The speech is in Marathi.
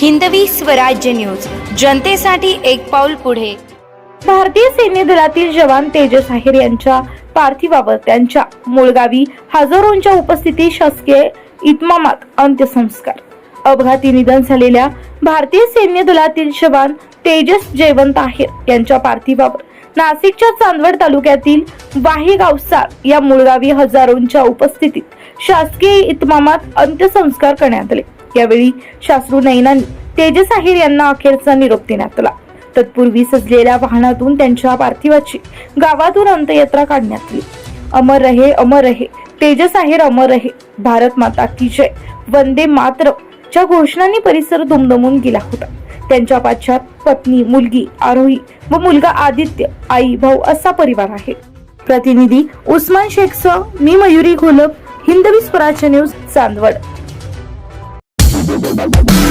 हिंदवी स्वराज्य न्यूज. जनतेसाठी एक पाऊल पुढे. भारतीय सैन्य दलातील जवान तेजस आहेर यांच्या पार्थिवावर त्यांच्या मुळगावी हजारोंच्या उपस्थितीत शासकीय इतमामात अंत्यसंस्कार. अपघाती निधन झालेल्या भारतीय सैन्य दलातील जवान तेजस जयवंत आहेर यांच्या पार्थिवावर नाशिकच्या चांदवड तालुक्यातील वाही गावसार या मुळगावी हजारोंच्या उपस्थितीत शासकीय इतमामात अंत्यसंस्कार करण्यात आले. यावेळी शास्त्रू नयनांनी तेजस आहेर यांना अखेरचा निरोप देण्यात आला. तत्पूर्वी सजलेल्या वाहनातून त्यांच्या पार्थिवाची गावातून अंत्ययात्रा काढण्यात आली. अमर रहे अमर रहे तेजस आहेर अमर रहे भारत माता की जय. वंदे मात्र च्या घोषणांनी परिसर दुमदमून गेला होता. त्यांच्या पाश्चात पत्नी मुलगी आरोही व मुलगा आदित्य आई भाऊ असा परिवार आहे. प्रतिनिधी उस्मान शेखसह मी Mayuri Gholap Hindavi Swarajya news Chandwad. Thank you.